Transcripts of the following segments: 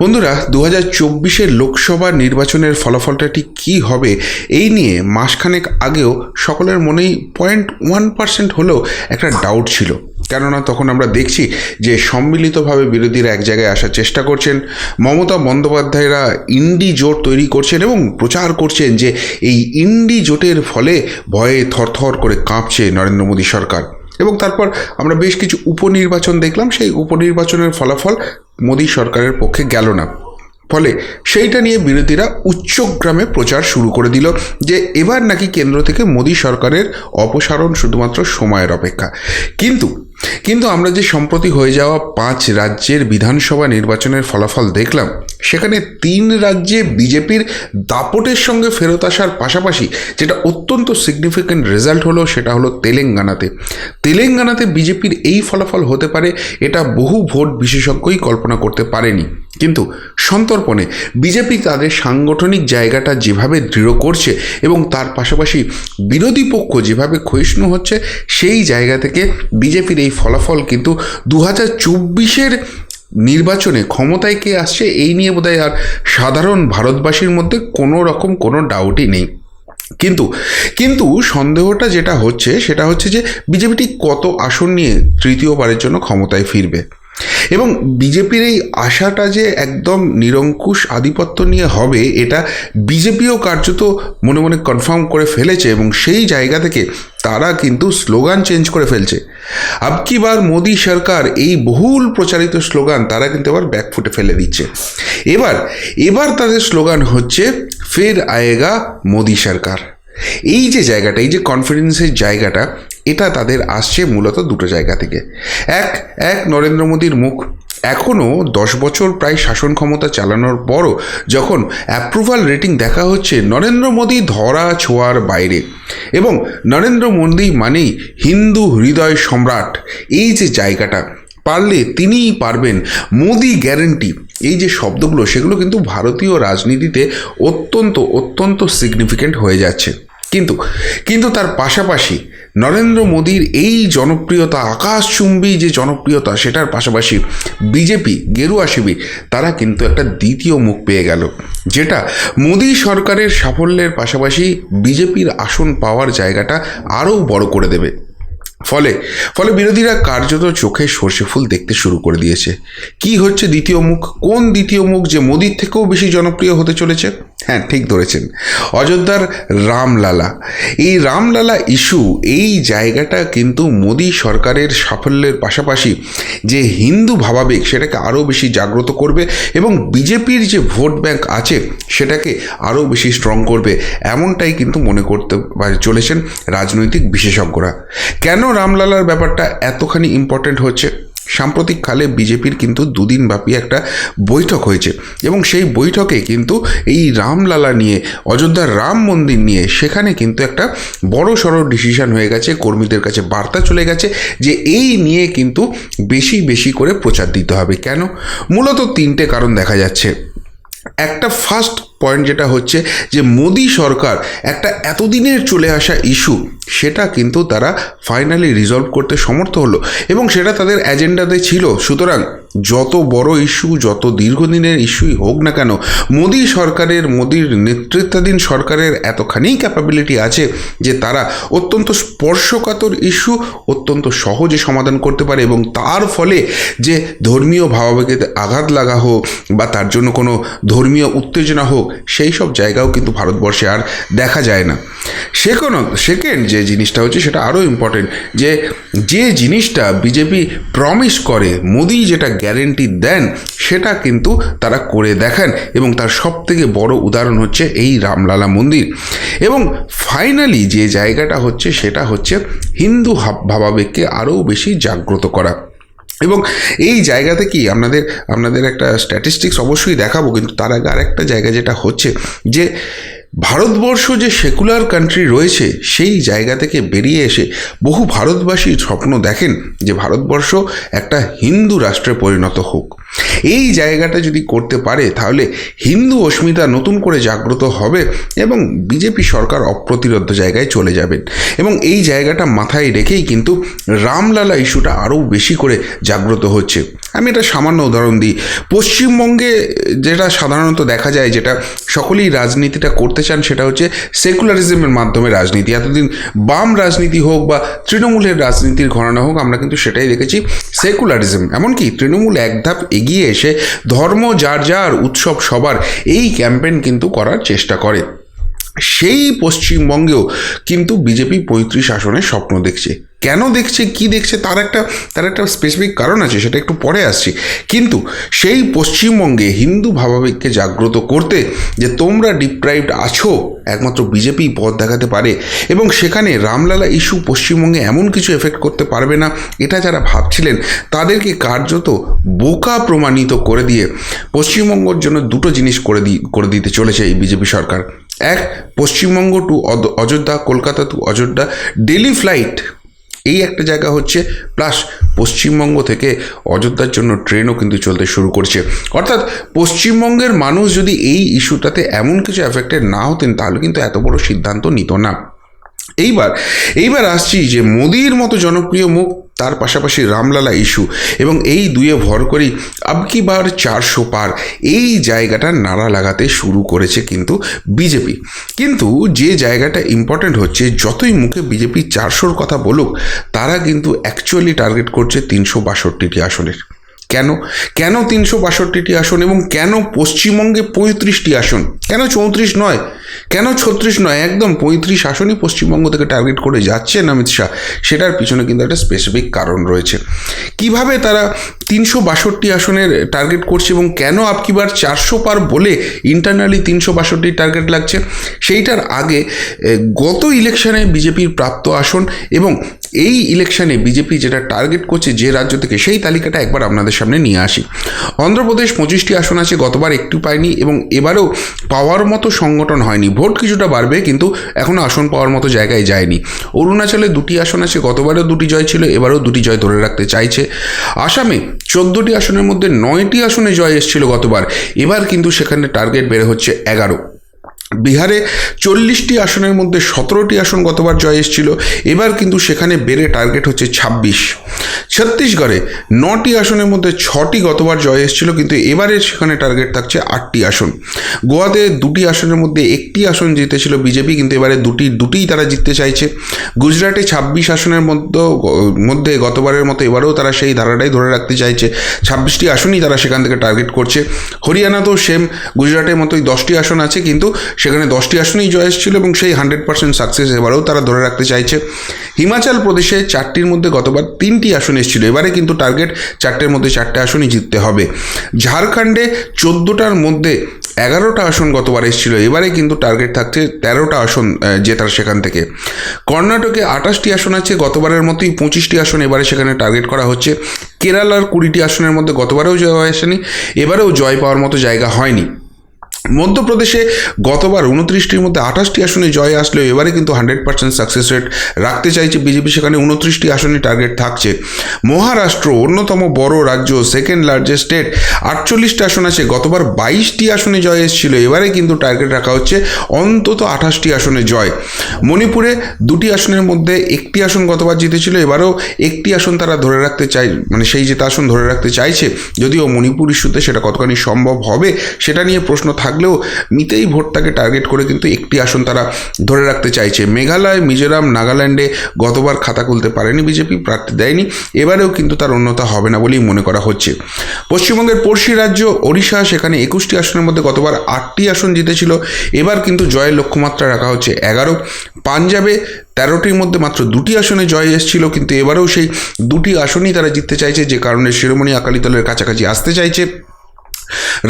বন্ধুরা দু হাজার চব্বিশের লোকসভা নির্বাচনের ফলাফলটা ঠিক কী হবে এই নিয়ে মাসখানেক আগেও সকলের মনেই পয়েন্ট ওয়ান পার্সেন্ট হলেও একটা ডাউট ছিল। কেননা তখন আমরা দেখছি যে সম্মিলিতভাবে বিরোধীরা এক জায়গায় আসার চেষ্টা করছেন, মমতা বন্দ্যোপাধ্যায়রা ইন্ডি জোট তৈরি করছেন এবং প্রচার করছেন যে এই ইন্ডি জোটের ফলে ভয়ে থরথর করে কাঁপছে নরেন্দ্র মোদী সরকার। এবং তারপর আমরা বেশ কিছু উপনির্বাচন দেখলাম, সেই উপনির্বাচনের ফলাফল মোদী সরকারের পক্ষে গেল না। ফলে সেইটা নিয়ে বিরোধীরা উচ্চগ্রামে প্রচার শুরু করে দিল যে এবার নাকি কেন্দ্র থেকে মোদী সরকারের অপসারণ শুধুমাত্র সময়ের অপেক্ষা। কিন্তু কিন্তু আমরা যে সম্প্রতি হয়ে যাওয়া পাঁচ রাজ্যের বিধানসভা নির্বাচনের ফলাফল দেখলাম, সেখানে তিন রাজ্যে বিজেপির দাপটের সঙ্গে ফেরত আসার পাশাপাশি যেটা অত্যন্ত সিগনিফিক্যান্ট রেজাল্ট হলো সেটা হলো তেলেঙ্গানাতে। তেলেঙ্গানাতে বিজেপির এই ফলাফল হতে পারে, এটা বহু ভোট বিশেষজ্ঞই কল্পনা করতে পারেনি। কিন্তু সন্তর্পণে বিজেপি তাদের সাংগঠনিক জায়গাটা যেভাবে দৃঢ় করছে এবং তার পাশাপাশি বিরোধী পক্ষ যেভাবে ক্ষয়িষ্ণু হচ্ছে, সেই জায়গা থেকে বিজেপির এই ফলাফল কিন্তু দু হাজার চব্বিশের নির্বাচনে ক্ষমতায় কে আসছে, এই নিয়ে বোধহয় আর সাধারণ ভারতবাসীর মধ্যে কোনো রকম কোনো ডাউটই নেই। কিন্তু কিন্তু সন্দেহটা যেটা হচ্ছে, সেটা হচ্ছে যে বিজেপিটি কত আসন নিয়ে তৃতীয়বারের জন্য ক্ষমতায় ফিরবে। এবং বিজেপির এই আশাটা যে একদম নিরঙ্কুশ আধিপত্য নিয়ে হবে, এটা বিজেপিও কার্যত মনে মনে কনফার্ম করে ফেলেছে এবং সেই জায়গা থেকে তারা কিন্তু স্লোগান চেঞ্জ করে ফেলছে। আব আবকি বার মোদী সরকার এই বহুল প্রচারিত স্লোগান তারা কিন্তু এবার ব্যাকফুটে ফেলে দিচ্ছে। এবার এবার তাদের স্লোগান হচ্ছে, ফের আয়েগা মোদী সরকার। এই যে জায়গাটা, এই যে কনফিডেন্সের জায়গাটা এটা তাদের আসছে মূলত দুটো জায়গা থেকে। এক এক নরেন্দ্র মোদীর মুখ এখনও দশ বছর প্রায় শাসন ক্ষমতা চালানোর পরও যখন অ্যাপ্রুভাল রেটিং দেখা হচ্ছে, নরেন্দ্র মোদী ধরা ছোঁয়ার বাইরে। এবং নরেন্দ্র মোদী মানেই হিন্দু হৃদয় সম্রাট। এই যে জায়গাটা, পারলে তিনিই পারবেন মোদি গ্যারেন্টি এই যে শব্দগুলো, সেগুলো কিন্তু ভারতীয় রাজনীতিতে অত্যন্ত অত্যন্ত সিগনিফিক্যান্ট হয়ে যাচ্ছে। কিন্তু কিন্তু তার পাশাপাশি নরেন্দ্র মোদীর এই জনপ্রিয়তা, আকাশচুম্বী যে জনপ্রিয়তা, সেটার পাশাপাশি বিজেপি, গেরুয়া শিবির, তারা কিন্তু একটা দ্বিতীয় মুখ পেয়ে গেল, যেটা মোদী সরকারের সাফল্যের পাশাপাশি বিজেপির আসন পাওয়ার জায়গাটা আরও বড় করে দেবে। ফলে ফলে বিরোধীরা কার্যত চোখে সর্ষে ফুল দেখতে শুরু করে দিয়েছে। কি হচ্ছে দ্বিতীয় মুখ? কোন দ্বিতীয় মুখ যে মোদির থেকেও বেশি জনপ্রিয় হতে চলেছে? হ্যাঁ ঠিক ধরেছেন। অযোধ্যার রামলালা। এই রামলালা ইস্যু, এই জায়গাটা কিন্তু মোদী সরকারের সাফল্যের পাশাপাশি যে হিন্দু ভাবাবেগ, সেটাকে আরও বেশি জাগ্রত করবে এবং বিজেপির যে ভোট ব্যাংক আছে, সেটাকে আরও বেশি স্ট্রং করবে, এমনটাই কিন্তু মনে করতে চলেছেন রাজনৈতিক বিশেষজ্ঞরা। কেন রামলালার ব্যাপারটা এতখানি ইম্পর্ট্যান্ট হচ্ছে? সাম্প্রতিক কালে বিজেপির কিন্তু দুদিন ব্যাপী একটা বৈঠক হয়েছে এবং সেই বৈঠকে কিন্তু এই রামলালা নিয়ে অযোধ্যার রাম মন্দির নিয়ে সেখানে কিন্তু একটা বড় সড়ো ডিসিশন হয়ে গেছে, কর্মীদের কাছে বার্তা চলে গেছে যে এই নিয়ে কিন্তু বেশি বেশি করে প্রচার দিতে হবে। কেন? মূলত তিনটে কারণ দেখা যাচ্ছে। একটা ফার্স্ট পয়েন্ট যেটা হচ্ছে যে মোদী সরকার একটা এতদিনের চলে আসা ইস্যু সেটা কিন্তু তারা ফাইনালি রিজলভ করতে সমর্থ হলো এবং সেটা তাদের অ্যাজেন্ডাতে ছিল। সুতরাং যত বড় ইস্যু যত দীর্ঘদিনের ইস্যুই হোক না কেন, মোদী সরকারের, মোদীর নেতৃত্বাধীন সরকারের এতখানি ক্যাপাবিলিটি আছে যে তারা অত্যন্ত স্পর্শকাতর ইস্যু অত্যন্ত সহজে সমাধান করতে পারে এবং তার ফলে যে ধর্মীয় ভাবাবেগে আঘাত লাগা হোক বা তার জন্য কোনো ধর্মীয় উত্তেজনা হোক সেই সব জায়গাও কিন্তু ভারতবর্ষে আর দেখা যায় না। সে কোনো সেকেন্ড যে জিনিসটা হচ্ছে সেটা আরও ইম্পর্টেন্ট যে যে জিনিসটা বিজেপি প্রমিস করে, মোদি যেটা গ্যারেন্টি দেন, সেটা কিন্তু তারা করে দেখান এবং তার সব থেকে বড় উদাহরণ হচ্ছে এই রামলালা মন্দির। এবং ফাইনালি যে জায়গাটা হচ্ছে সেটা হচ্ছে হিন্দু ভাবাবেগকে আরও বেশি জাগ্রত করা। এবং এই জায়গাতে কি আপনাদের আপনাদের একটা স্ট্যাটিস্টিক্স অবশ্যই দেখাবো, কিন্তু তার আগে আরেকটা জায়গা যেটা হচ্ছে যে, ভারতবর্ষ যে সেকুলার কান্ট্রি রয়েছে, সেই জায়গা থেকে বেরিয়ে এসে বহু ভারতবাসী স্বপ্ন দেখেন যে ভারতবর্ষ একটা হিন্দু রাষ্ট্রে পরিণত হোক। এই জায়গাটা যদি করতে পারে, তাহলে হিন্দু অস্মিতা নতুন করে জাগ্রত হবে এবং বিজেপি সরকার অপ্রতিরোধ জায়গায় চলে যাবেন। এবং এই জায়গাটা মাথায় রেখেই কিন্তু রামলালা ইস্যুটা আরও বেশি করে জাগ্রত হচ্ছে। আমি এটা সামান্য উদাহরণ দিই। পশ্চিমবঙ্গে যেটা সাধারণত দেখা যায়, যেটা সকলেই রাজনীতিটা করতে চান, সেটা হচ্ছে সেকুলারিজমের মাধ্যমে রাজনীতি। এতদিন বাম রাজনীতি হোক বা তৃণমূলের রাজনীতির ঘরানা হোক, আমরা কিন্তু সেটাই দেখেছি, সেকুলারিজম। এমনকি তৃণমূল এক ধাপ এগিয়ে এসে ধর্ম, যার যার উৎসব সবার এই ক্যাম্পেন কিন্তু করার চেষ্টা করে। সেই পশ্চিমবঙ্গেও কিন্তু বিজেপি পঁয়ত্রিশ আসনের স্বপ্ন দেখছে। কেন দেখছে, কি দেখছে, তার একটা তার একটা স্পেসিফিক কারণ আছে, সেটা একটু পরে আসছি। কিন্তু সেই পশ্চিমবঙ্গে হিন্দু ভাবাবেগকে জাগ্রত করতে যে তোমরা ডিপ্রাইভড আছো একমাত্র বিজেপি পথ দেখাতে পারে এবং সেখানে রামলালা ইস্যু পশ্চিমবঙ্গে এমন কিছু এফেক্ট করতে পারবে না, এটা যারা ভাবছিলেন তাদেরকে কার্যত বোকা প্রমাণিত করে দিয়ে পশ্চিমবঙ্গের জন্য দুটো জিনিস করে দি, করে দিতে চলেছে এই বিজেপি সরকার। এক, Paschimbanga to Ayodhya, Kolkata to Ayodhya daily flight এই একটা জায়গা হচ্ছে প্লাস পশ্চিমবঙ্গ থেকে অযোধ্যার জন্য ট্রেনও কিন্তু চলতে শুরু করছে। অর্থাৎ পশ্চিমবঙ্গের মানুষ যদি এই ইস্যুটাতে এমন কিছু অ্যাফেক্টেড না হতেন, তাহলে কিন্তু এত বড় সিদ্ধান্ত নিত না। এইবার এইবার আসছি যে মোদির মতো জনপ্রিয় মুখ তার পাশাপাশি রামলালা ইস্যু এবং এই দুয়ে ভর করেই আবকি বার চারশো পার এই জায়গাটা নাড়া লাগাতে শুরু করেছে কিন্তু বিজেপি। কিন্তু যে জায়গাটা ইম্পর্ট্যান্ট হচ্ছে, যতই মুখে বিজেপি চারশোর কথা বলুক, তারা কিন্তু অ্যাকচুয়ালি টার্গেট করছে তিনশো বাষট্টিটি আসনের। কেন? কেন তিনশো বাষট্টিটি আসন এবং কেন পশ্চিমবঙ্গে পঁয়ত্রিশটি আসন? কেন চৌত্রিশ নয়? কেন ছত্রিশ নয়? একদম পঁয়ত্রিশ আসনই পশ্চিমবঙ্গ থেকে টার্গেট করে যাচ্ছেন অমিত শাহ। সেটার পিছনে কিন্তু একটা স্পেসিফিক কারণ রয়েছে। কীভাবে তারা তিনশো বাষট্টি আসনের টার্গেট করছে এবং কেন আপকিবার চারশো পার বলে ইন্টারনালি তিনশো বাষট্টি টার্গেট লাগছে? সেইটার আগে গত ইলেকশনে বিজেপির প্রাপ্ত আসন এবং এই ইলেকশনে বিজেপি যেটা টার্গেট করছে যে রাজ্য থেকে সেই তালিকাটা একবার আপনাদের সামনে নিয়ে আসি। অন্ধ্রপ্রদেশ পঁচিশটি আসন আছে, গতবার একটু পায়নি এবং এবারেও পাওয়ার মতো সংগঠন হয়নি। ভোট কিছুটা বাড়বে কিন্তু এখনও আসন পাওয়ার মতো জায়গায় যায়নি। অরুণাচলে দুটি আসন আছে, গতবারও দুটি জয় ছিল, এবারেও দুটি জয় ধরে রাখতে চাইছে। আসামে চোদ্দোটি আসনের মধ্যে নয়টি আসনে জয় এসেছিল গতবার। এবার কিন্তু সেখানে টার্গেট বেড়ে হচ্ছে এগারো। বিহারে চল্লিশটি আসনের মধ্যে সতেরোটি আসন গতবার জয় এসেছিল। এবার কিন্তু সেখানে বেড়ে টার্গেট হচ্ছে ছাব্বিশ। ছত্তিশগড়ে নটি আসনের মধ্যে ছটি গতবার জয় এসেছিল, কিন্তু এবারে সেখানে টার্গেট থাকছে আটটি আসন। গোয়াতে দুটি আসনের মধ্যে একটি আসন জিতেছিল বিজেপি, কিন্তু এবারে দুটি, দুটিই তারা জিততে চাইছে। গুজরাটে ছাব্বিশ আসনের মধ্যে মধ্যে গতবারের মতো এবারেও তারা সেই ধারাটাই ধরে রাখতে চাইছে। ছাব্বিশটি আসনই তারা সেখান থেকে টার্গেট করছে। হরিয়ানাতেও সেম গুজরাটের মতোই দশটি আসন আছে, কিন্তু সেখানে দশটি আসনেই জয় এসেছিল এবং সেই হান্ড্রেড পার্সেন্ট সাকসেস এবারেও তারা ধরে রাখতে চাইছে। হিমাচল প্রদেশে চারটির মধ্যে গতবার তিনটি আসন এসেছিল। এবারে কিন্তু টার্গেট চারটের মধ্যে চারটে আসনই জিততে হবে। ঝাড়খণ্ডে চোদ্দোটার মধ্যে এগারোটা আসন গতবার এসেছিল। এবারে কিন্তু টার্গেট থাকছে তেরোটা আসন জেতার সেখান থেকে। কর্ণাটকে আঠাশটি আসন আছে গতবারের মতোই, পঁচিশটি আসন এবারে সেখানে টার্গেট করা হচ্ছে। কেরালার কুড়িটি আসনের মধ্যে গতবারেও জয় আসেনি, এবারেও জয় পাওয়ার মতো জায়গা হয়নি। মধ্যপ্রদেশে গতবার উনত্রিশটির মধ্যে আঠাশটি আসনে জয় আসলেও এবারে কিন্তু হান্ড্রেড পার্সেন্ট সাকসেস রেট রাখতে চাইছে বিজেপি। সেখানে উনত্রিশটি আসনে টার্গেট থাকছে। মহারাষ্ট্র, অন্যতম বড় রাজ্য সেকেন্ড লার্জেস্ট স্টেট আটচল্লিশটি আসন আছে। গতবার বাইশটি আসনে জয় এসেছিল, এবারে কিন্তু টার্গেট রাখা হচ্ছে অন্তত আঠাশটি আসনে জয়। মণিপুরে দুটি আসনের মধ্যে একটি আসন গতবার জিতেছিল, এবারেও একটি আসন তারা ধরে রাখতে চাই মানে সেই যেটা আসন ধরে রাখতে চাইছে, যদিও মণিপুর ইস্যুতে সেটা কতখানি সম্ভব হবে, সেটা নিয়ে প্রশ্ন থাকলেও মিতেই ভোটটাকে টার্গেট করে কিন্তু একটি আসন তারা ধরে রাখতে চাইছে। মেঘালয়, মিজোরাম, নাগাল্যান্ডে গতবার খাতা খুলতে পারেনি বিজেপি, প্রার্থী দেয়নি। এবারেও কিন্তু তার অন্যতা হবে না বলেই মনে করা হচ্ছে। পশ্চিমবঙ্গের পড়শি রাজ্য ওড়িশা, সেখানে একুশটি আসনের মধ্যে গতবার আটটি আসন জিতেছিল। এবার কিন্তু জয়ের লক্ষ্যমাত্রা রাখা হচ্ছে এগারো। পাঞ্জাবে তেরোটির মধ্যে মাত্র দুটি আসনে জয় এসেছিল, কিন্তু এবারেও সেই দুটি আসনই তারা জিততে চাইছে, যে কারণে শিরোমণি আকালি দলের কাছাকাছি আসতে চাইছে।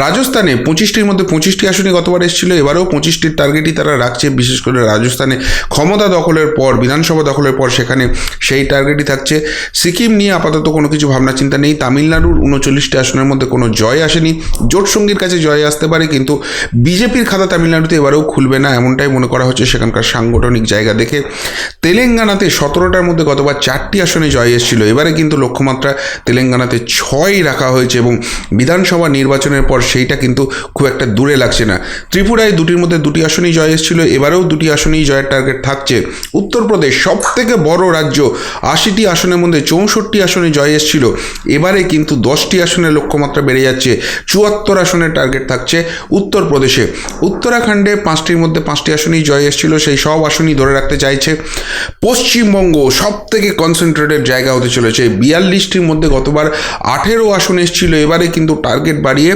রাজস্থানে পঁচিশটির মধ্যে পঁচিশটি আসনে গতবার এসেছিল, এবারেও পঁচিশটির টার্গেটই তারা রাখছে। বিশেষ করে রাজস্থানে ক্ষমতা দখলের পর, বিধানসভা দখলের পর সেখানে সেই টার্গেটই থাকছে। সিকিম নিয়ে আপাতত কোনো কিছু ভাবনা চিন্তা নেই। তামিলনাড়ুর উনচল্লিশটি আসনের মধ্যে কোনো জয় আসেনি। জোট সঙ্গীর কাছে জয় আসতে পারে, কিন্তু বিজেপির খাতা তামিলনাড়ুতে এবারেও খুলবে না, এমনটাই মনে করা হচ্ছে সেখানকার সাংগঠনিক জায়গা দেখে। তেলেঙ্গানাতে সতেরোটার মধ্যে গতবার চারটি আসনে জয় এসেছিল, এবারে কিন্তু লক্ষ্যমাত্রা তেলেঙ্গানাতে ছয় রাখা হয়েছে এবং বিধানসভা নির্বাচনের পর সেইটা কিন্তু খুব একটা দূরে লাগছে না। ত্রিপুরায় দুটির মধ্যে দুটি আসনেই জয় এসেছিল, এবারেও দুটি আসনেই জয়ের টার্গেট থাকছে। উত্তরপ্রদেশ সব থেকে বড় রাজ্য, আশিটি আসনের মধ্যে চৌষট্টি আসনে জয় এসেছিল। এবারে কিন্তু দশটি আসনের লক্ষ্যমাত্রা বেড়ে যাচ্ছে, চুয়াত্তর আসনের টার্গেট থাকছে উত্তরপ্রদেশে। উত্তরাখণ্ডে পাঁচটির মধ্যে পাঁচটি আসনেই জয় এসেছিল, সেই সব আসনই ধরে রাখতে চাইছে। পশ্চিমবঙ্গ সব থেকে কনসেন্ট্রেটেড জায়গা হতে চলেছে, বিয়াল্লিশটির মধ্যে গতবার আঠেরো আসন এসেছিল, এবারে কিন্তু টার্গেট বাড়িয়ে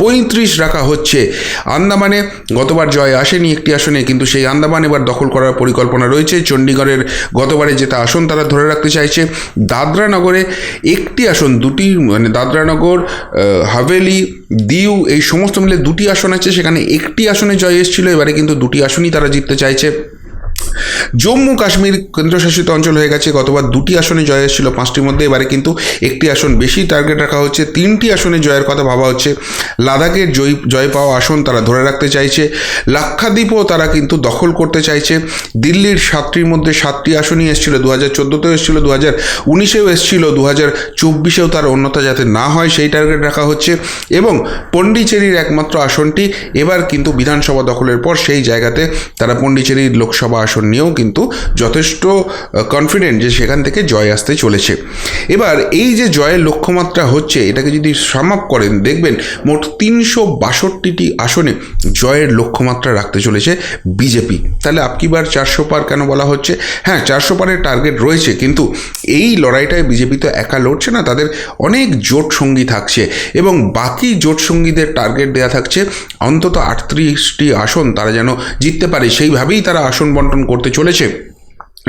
পঁয়ত্রিশ রাখা হচ্ছে। আন্দামানে গতবার জয় আসেনি একটি আসনে, কিন্তু সেই আন্দামান এবার দখল করার পরিকল্পনা রয়েছে। চণ্ডীগড়ের গতবারে যেটা আসন তারা ধরে রাখতে চাইছে। দাদরা নগরে একটি আসন, দুটি মানে দাদরানগর হাভেলি, দিউ, এই সমস্ত মিলে দুটি আসন আছে। সেখানে একটি আসনে জয় এসেছিল, এবারে কিন্তু দুটি আসনই তারা জিততে চাইছে। জম্মু কাশ্মীর কেন্দ্রশাসিত অঞ্চল হয়ে গেছে। গতবার দুটি আসনে জয় এসেছিল, পাঁচটির মধ্যে। এবারে কিন্তু একটি আসন বেশি টার্গেট রাখা হচ্ছে। তিনটি আসনে জয়ের কথা ভাবা হচ্ছে। লাদাখের জয় জয় পাওয়া আসন তারা ধরে রাখতে চাইছে। লাক্ষাদ্বীপও তারা কিন্তু দখল করতে চাইছে। দিল্লির সাতটির মধ্যে সাতটি আসনই এসেছিল। দু হাজার চোদ্দোতেও এসেছিল দু হাজার উনিশেও এসেছিল দু হাজার চব্বিশেও তার অন্যতা যাতে না হয় সেই টার্গেট রাখা হচ্ছে। এবং পন্ডিচেরির একমাত্র আসনটি এবার কিন্তু বিধানসভা দখলের পর সেই জায়গাতে তারা পন্ডিচেরির লোকসভা আসন নিয়েও কিন্তু যথেষ্ট কনফিডেন্ট যে সেখান থেকে জয় আসতে চলেছে। এবার এই যে জয়ের লক্ষ্যমাত্রা হচ্ছে, এটাকে যদি সাম করেন, দেখবেন মোট তিনশো বাষট্টিটি আসনে জয়ের লক্ষ্যমাত্রা রাখতে চলেছে বিজেপি। তাহলে আপকিবার চারশো পার কেন বলা হচ্ছে? হ্যাঁ চারশো পারের টার্গেট রয়েছে, কিন্তু এই লড়াইটায় বিজেপি তো একা লড়ছে না, তাদের অনেক জোট সঙ্গী থাকছে এবং বাকি জোট সঙ্গীদের টার্গেট দেওয়া থাকছে। অন্তত আটত্রিশটি আসন তারা যেন জিততে পারে, সেইভাবেই তারা আসন বন্টন করতে চলেছে।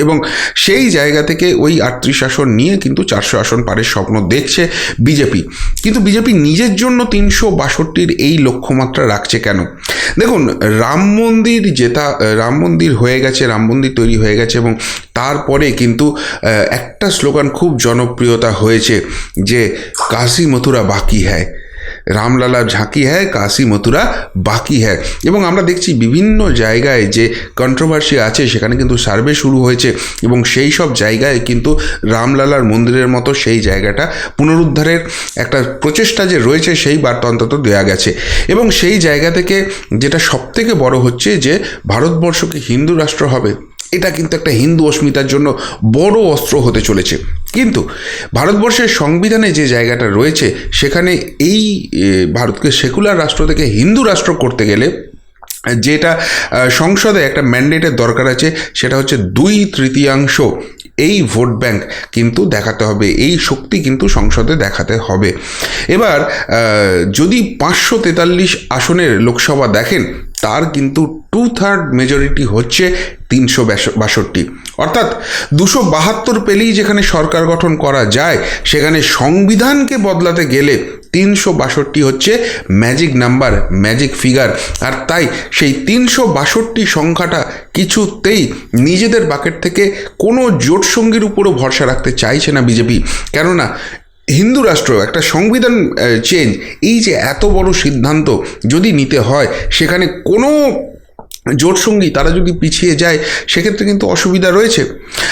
এবং সেই জায়গা থেকে ওই আটত্রিশ আসন নিয়ে কিন্তু চারশো আসন পারের স্বপ্ন দেখছে বিজেপি। কিন্তু বিজেপি নিজের জন্য তিনশো বাষট্টির এই লক্ষ্যমাত্রা রাখছে কেন? দেখুন, রাম মন্দির যেটা রাম মন্দির হয়ে গেছে, রাম মন্দির তৈরি হয়ে গেছে এবং তারপরে কিন্তু একটা স্লোগান খুব জনপ্রিয়তা হয়েছে যে কাশি মথুরা বাকি হ্যায়। রামলালা ঝাঁকি হ্যায়, কাশি মথুরা বাকি হ্যায়। এবং আমরা দেখছি বিভিন্ন জায়গায় যে কন্ট্রোভার্সি আছে, সেখানে কিন্তু সার্ভে শুরু হয়েছে এবং সেই সব জায়গায় কিন্তু রামলালার মন্দিরের মতো সেই জায়গাটা পুনরুদ্ধারের একটা প্রচেষ্টা যে রয়েছে, সেই বার্তা অন্তত দেওয়া গেছে। এবং সেই জায়গা থেকে যেটা সবথেকে বড় হচ্ছে যে, ভারতবর্ষকে হিন্দু রাষ্ট্র হবে। এটা কিন্তু একটা হিন্দু অস্মিতার জন্য বড় অস্ত্র হতে চলেছে। কিন্তু ভারতবর্ষের সংবিধানে যে জায়গাটা রয়েছে, সেখানে এই ভারতকে সেকুলার রাষ্ট্র থেকে হিন্দু রাষ্ট্র করতে গেলে, যেটা সংসদে একটা ম্যান্ডেটের দরকার আছে, সেটা হচ্ছে দুই তৃতীয়াংশ। এই ভোট ব্যাংক কিন্তু দেখাতে হবে, এই শক্তি কিন্তু সংসদে দেখাতে হবে। এবার যদি পাঁচশো তেতাল্লিশ আসনের লোকসভা দেখেন তার কিন্তু টু থার্ড মেজরিটি হচ্ছে তিনশো বাষট্টি অর্থাৎ দুশো বাহাত্তর পেলেই যেখানে সরকার গঠন করা যায়, সেখানে সংবিধানকে বদলাতে গেলে তিনশো বাষট্টি হচ্ছে ম্যাজিক নাম্বার ম্যাজিক ফিগার আর তাই সেই তিনশো বাষট্টি সংখ্যাটা কিছুতেই নিজেদের বাকেট থেকে কোনো জোট সঙ্গীর উপরও ভরসা রাখতে চাইছে না বিজেপি। কেননা হিন্দু রাষ্ট্র, একটা সংবিধান চেঞ্জ এই যে এত বড় সিদ্ধান্ত যদি নিতে হয়, সেখানে কোনো জোট সঙ্গী, তারা যদি পিছিয়ে যায়, সেক্ষেত্রে কিন্তু অসুবিধা রয়েছে।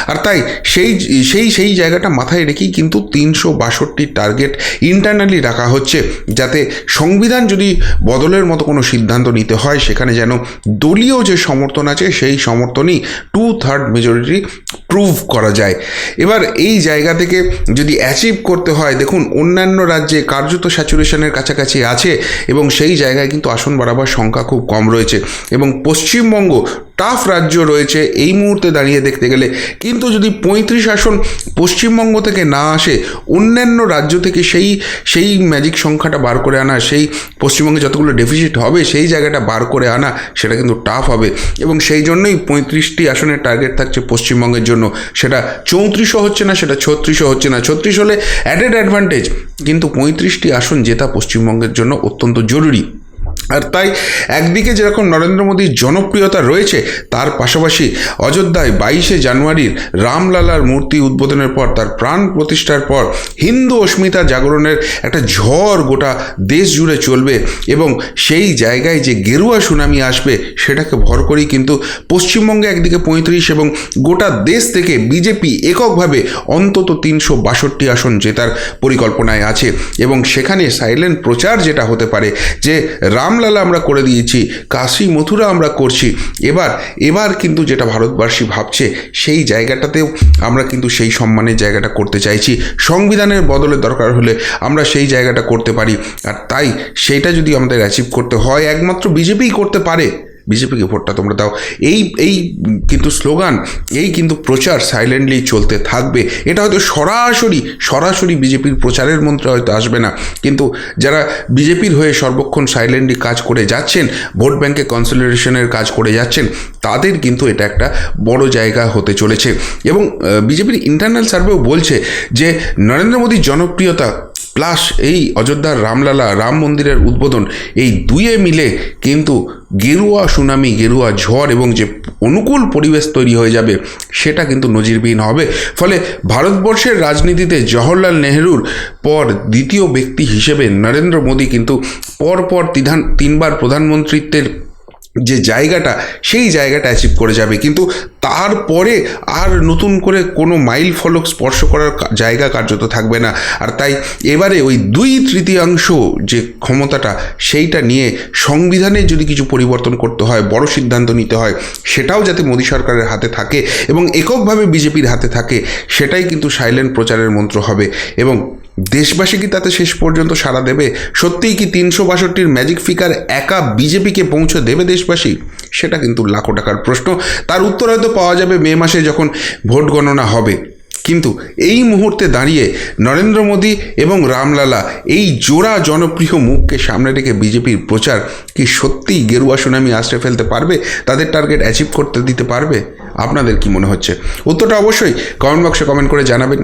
আর তাই সেই সেই সেই জায়গাটা মাথায় রেখেই কিন্তু তিনশো বাষট্টির টার্গেট ইন্টারনালি রাখা হচ্ছে, যাতে সংবিধান যদি বদলের মতো কোনো সিদ্ধান্ত নিতে হয়, সেখানে যেন দলীয় যে সমর্থন আছে, সেই সমর্থনই টু থার্ড মেজরিটি প্রুভ করা যায়। এবার এই জায়গা থেকে যদি অ্যাচিভ করতে হয়, দেখুন অন্যান্য রাজ্যে কার্যত স্যাচুরেশনের কাছাকাছি আছে এবং সেই জায়গায় কিন্তু আসন বাড়াবার সংখ্যা খুব কম রয়েছে। এবং পশ্চিমবঙ্গ টাফ রাজ্য রয়েছে এই মুহূর্তে দাঁড়িয়ে দেখতে গেলে। কিন্তু যদি পঁয়ত্রিশ আসন পশ্চিমবঙ্গ থেকে না আসে, অন্যান্য রাজ্য থেকে সেই সেই ম্যাজিক সংখ্যাটা বার করে আনা, সেই পশ্চিমবঙ্গে যতগুলো ডেফিসিট হবে, সেই জায়গাটা বার করে আনা, সেটা কিন্তু টাফ হবে। এবং সেই জন্যই পঁয়ত্রিশটি আসনের টার্গেট থাকছে পশ্চিমবঙ্গের জন্য। সেটা চৌত্রিশও হচ্ছে না, সেটা ছত্রিশও হচ্ছে না। ছত্রিশ হলে অ্যাডেড অ্যাডভান্টেজ কিন্তু পঁয়ত্রিশটি আসন জেতা পশ্চিমবঙ্গের জন্য অত্যন্ত জরুরি। আর তাই একদিকে যেরকম নরেন্দ্র মোদীর জনপ্রিয়তা রয়েছে, তার পাশাপাশি অযোধ্যায় বাইশে জানুয়ারির রামলালার মূর্তি উদ্বোধনের পর, তার প্রাণ প্রতিষ্ঠার পর হিন্দু অস্মিতা জাগরণের একটা ঝড় গোটা দেশ জুড়ে চলবে এবং সেই জায়গায় যে গেরুয়া সুনামি আসবে সেটাকে ভর করেই কিন্তু পশ্চিমবঙ্গে একদিকে পঁয়ত্রিশ এবং গোটা দেশ থেকে বিজেপি এককভাবে অন্তত তিনশো বাষট্টি আসন জেতার পরিকল্পনায় আছে এবং সেখানে সাইলেন্ট প্রচার যেটা হতে পারে যে রামলালা আমরা করে দিয়েছি, কাশী মথুরা আমরা করছি। এবার এবার কিন্তু যেটা ভারতবাসী ভাবছে, সেই জায়গাটাতেও আমরা কিন্তু সেই সম্মানের জায়গাটা করতে চাইছি। সংবিধানের বদলে দরকার হলে আমরা সেই জায়গাটা করতে পারি। আর তাই, সেটা যদি আমাদের অ্যাচিভ করতে হয়, একমাত্র বিজেপিই করতে পারে। বিজেপিকে ভোটটা তোমরা দাও। এই এই কিন্তু স্লোগান, এই কিন্তু প্রচার সাইলেন্টলি চলতে থাকবে। এটা হয়তো সরাসরি সরাসরি বিজেপির প্রচারের মন্ত্রে হয়তো আসবে না। কিন্তু যারা বিজেপির হয়ে সর্বক্ষণ সাইলেন্টলি কাজ করে যাচ্ছেন, ভোট ব্যাংকে কনসলিডেশনের কাজ করে যাচ্ছেন, তাদের কিন্তু এটা একটা বড় জায়গা হতে চলেছে। এবং বিজেপির ইন্টারনাল সার্ভেও বলছে যে, নরেন্দ্র মোদীর জনপ্রিয়তা প্লাস এই অযোধ্যার রামলালা, রাম মন্দিরের উদ্বোধন, এই দুয়ে মিলে কিন্তু গেরুয়া সুনামি, গেরুয়া ঝড় এবং যে অনুকূল পরিবেশ তৈরি হয়ে যাবে, সেটা কিন্তু নজিরবিহীন হবে। ফলে ভারতবর্ষের রাজনীতিতে জওহরলাল নেহরুর পর দ্বিতীয় ব্যক্তি হিসেবে নরেন্দ্র মোদী কিন্তু পরপর তিধান, তিনবার প্রধানমন্ত্রীত্বের যে জায়গাটা, সেই জায়গাটা অ্যাচিভ করে যাবে। কিন্তু তারপরে আর নতুন করে কোনো মাইল ফলক স্পর্শ করার জায়গা কার্যত থাকবে না। আর তাই এবারে ওই দুই তৃতীয়াংশ যে ক্ষমতাটা, সেইটা নিয়ে সংবিধানে যদি কিছু পরিবর্তন করতে হয়, বড় সিদ্ধান্ত নিতে হয়, সেটাও যাতে মোদী সরকারের হাতে থাকে এবং এককভাবে বিজেপির হাতে থাকে, সেটাই কিন্তু সাইলেন্ট প্রচারের মন্ত্র হবে। এবং দেশবাসী কি তাতে শেষ পর্যন্ত সাড়া দেবে? সত্যিই কি তিনশো বাষট্টির ম্যাজিক ফিকার একা বিজেপিকে পৌঁছে দেবে দেশবাসী? সেটা কিন্তু লাখো টাকার প্রশ্ন। তার উত্তর হয়তো পাওয়া যাবে মে মাসে যখন ভোট গণনা হবে। কিন্তু এই মুহূর্তে দাঁড়িয়ে নরেন্দ্র মোদী এবং রামলালা এই জোড়া জনপ্রিয় মুখকে সামনে রেখে বিজেপির প্রচার কি সত্যিই গেরুয়া সুনামি আশ্রয় ফেলতে পারবে? তাদের টার্গেট অ্যাচিভ করতে দিতে পারবে? আপনাদের কি মনে হচ্ছে? উত্তরটা অবশ্যই কমেন্ট বক্সে কমেন্ট করে জানাবেন।